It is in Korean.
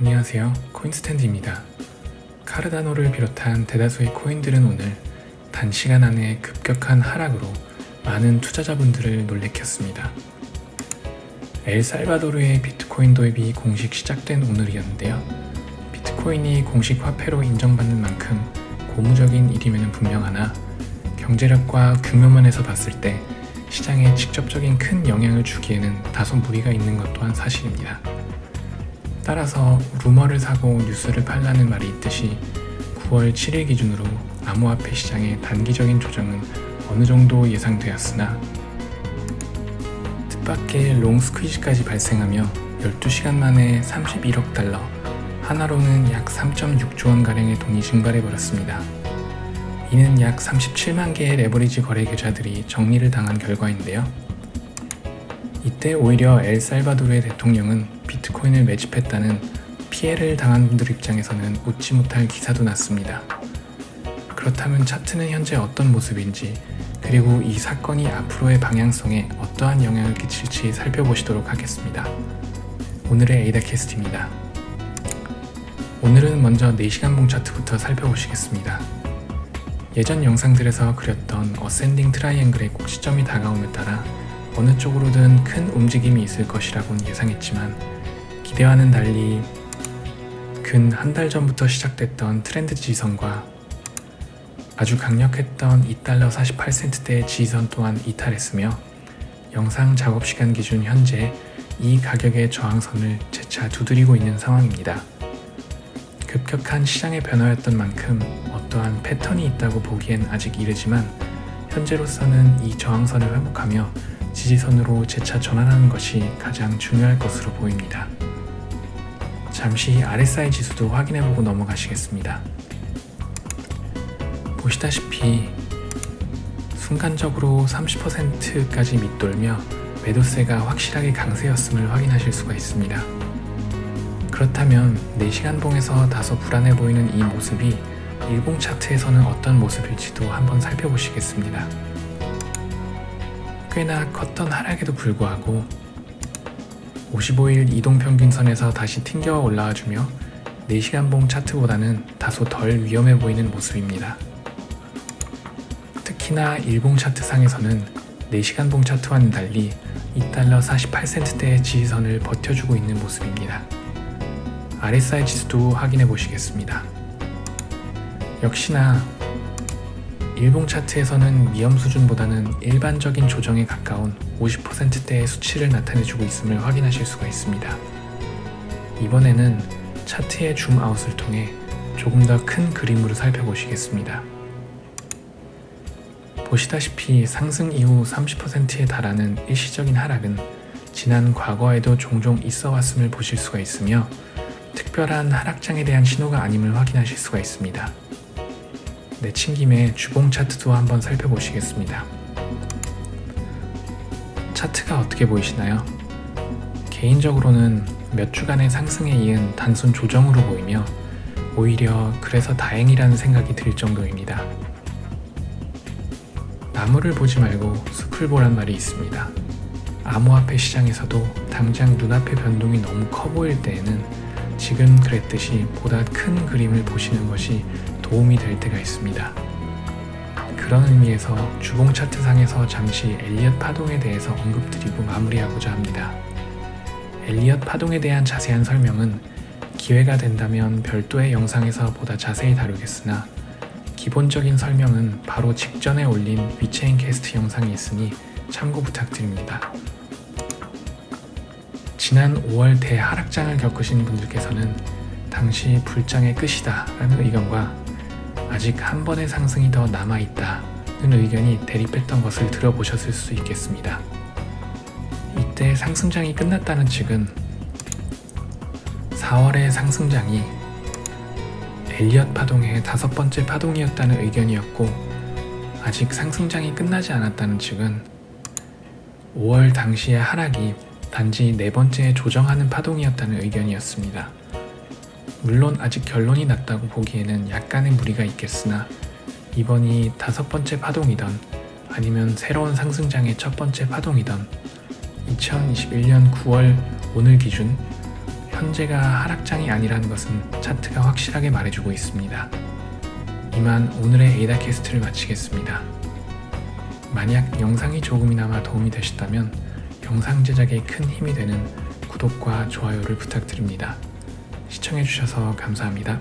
안녕하세요. 코인스탠드입니다. 카르다노를 비롯한 대다수의 코인들은 오늘 단시간 안에 급격한 하락으로 많은 투자자분들을 놀래켰습니다. 엘살바도르의 비트코인 도입이 공식 시작된 오늘이었는데요. 비트코인이 공식 화폐로 인정받는 만큼 고무적인 일임에는 분명하나 경제력과 규모면에서 봤을 때 시장에 직접적인 큰 영향을 주기에는 다소 무리가 있는 것 또한 사실입니다. 따라서 루머를 사고 뉴스를 팔라는 말이 있듯이 9월 7일 기준으로 암호화폐 시장의 단기적인 조정은 어느 정도 예상되었으나 뜻밖의 롱 스퀴즈까지 발생하며 12시간 만에 31억 달러, 하나로는 약 3.6조 원 가량의 돈이 증발해 버렸습니다. 이는 약 37만 개의 레버리지 거래 계좌들이 정리를 당한 결과인데요. 이때 오히려 엘살바도르의 대통령은 비트코인을 매집했다는 피해를 당한 분들 입장에서는 웃지 못할 기사도 났습니다. 그렇다면 차트는 현재 어떤 모습인지 그리고 이 사건이 앞으로의 방향성에 어떠한 영향을 끼칠지 살펴보시도록 하겠습니다. 오늘의 에이다캐스트입니다. 오늘은 먼저 4시간봉 차트부터 살펴보시겠습니다. 예전 영상들에서 그렸던 어센딩 트라이앵글의 꼭지점이 다가옴에 따라 어느 쪽으로든 큰 움직임이 있을 것이라고는 예상했지만 기대와는 달리 근 한 달 전부터 시작됐던 트렌드 지지선과 아주 강력했던 2달러 48센트대의 지지선 또한 이탈했으며 영상 작업 시간 기준 현재 이 가격의 저항선을 재차 두드리고 있는 상황입니다. 급격한 시장의 변화였던 만큼 어떠한 패턴이 있다고 보기엔 아직 이르지만 현재로서는 이 저항선을 회복하며 지지선으로 재차 전환하는 것이 가장 중요할 것으로 보입니다. 잠시 RSI 지수도 확인해보고 넘어가시겠습니다. 보시다시피 순간적으로 30%까지 밑돌며 매도세가 확실하게 강세였음을 확인하실 수가 있습니다. 그렇다면 4시간 봉에서 다소 불안해 보이는 이 모습이 일봉 차트에서는 어떤 모습일지도 한번 살펴보시겠습니다. 꽤나 컸던 하락에도 불구하고 55일 이동평균선에서 다시 튕겨 올라와주며 4시간 봉 차트보다는 다소 덜 위험해 보이는 모습입니다. 특히나 일봉 차트상에서는 4시간 봉 차트와는 달리 2달러 48센트대의 지지선을 버텨주고 있는 모습입니다. RSI 지수도 확인해 보시겠습니다. 역시나 일봉 차트에서는 위험 수준보다는 일반적인 조정에 가까운 50%대의 수치를 나타내주고 있음을 확인하실 수가 있습니다. 이번에는 차트의 줌아웃을 통해 조금 더 큰 그림으로 살펴보시겠습니다. 보시다시피 상승 이후 30%에 달하는 일시적인 하락은 지난 과거에도 종종 있어 왔음을 보실 수가 있으며 특별한 하락장에 대한 신호가 아님을 확인하실 수가 있습니다. 내친 김에 주봉 차트도 한번 살펴보시겠습니다. 차트가 어떻게 보이시나요? 개인적으로는 몇 주간의 상승에 이은 단순 조정으로 보이며 오히려 그래서 다행이라는 생각이 들 정도입니다. 나무를 보지 말고 숲을 보란 말이 있습니다. 암호화폐 시장에서도 당장 눈앞의 변동이 너무 커 보일 때에는 지금 그랬듯이 보다 큰 그림을 보시는 것이 도움이 될 때가 있습니다. 그런 의미에서 주봉 차트상에서 잠시 엘리엇 파동에 대해서 언급드리고 마무리하고자 합니다. 엘리엇 파동에 대한 자세한 설명은 기회가 된다면 별도의 영상에서 보다 자세히 다루겠으나 기본적인 설명은 바로 직전에 올린 위체인 캐스트 영상이 있으니 참고 부탁드립니다. 지난 5월 대하락장을 겪으신 분들께서는 당시 불장의 끝이다 라는 의견과 아직 한 번의 상승이 더 남아있다는 의견이 대립했던 것을 들어보셨을 수 있겠습니다. 이때 상승장이 끝났다는 측은 4월의 상승장이 엘리엇 파동의 다섯 번째 파동이었다는 의견이었고 아직 상승장이 끝나지 않았다는 측은 5월 당시의 하락이 단지 네 번째 조정하는 파동이었다는 의견이었습니다. 물론 아직 결론이 났다고 보기에는 약간의 무리가 있겠으나 이번이 다섯 번째 파동이던 아니면 새로운 상승장의 첫 번째 파동이던 2021년 9월 오늘 기준 현재가 하락장이 아니라는 것은 차트가 확실하게 말해주고 있습니다. 이만 오늘의 에이다 캐스트를 마치겠습니다. 만약 영상이 조금이나마 도움이 되셨다면 영상 제작에 큰 힘이 되는 구독과 좋아요를 부탁드립니다. 시청해주셔서 감사합니다.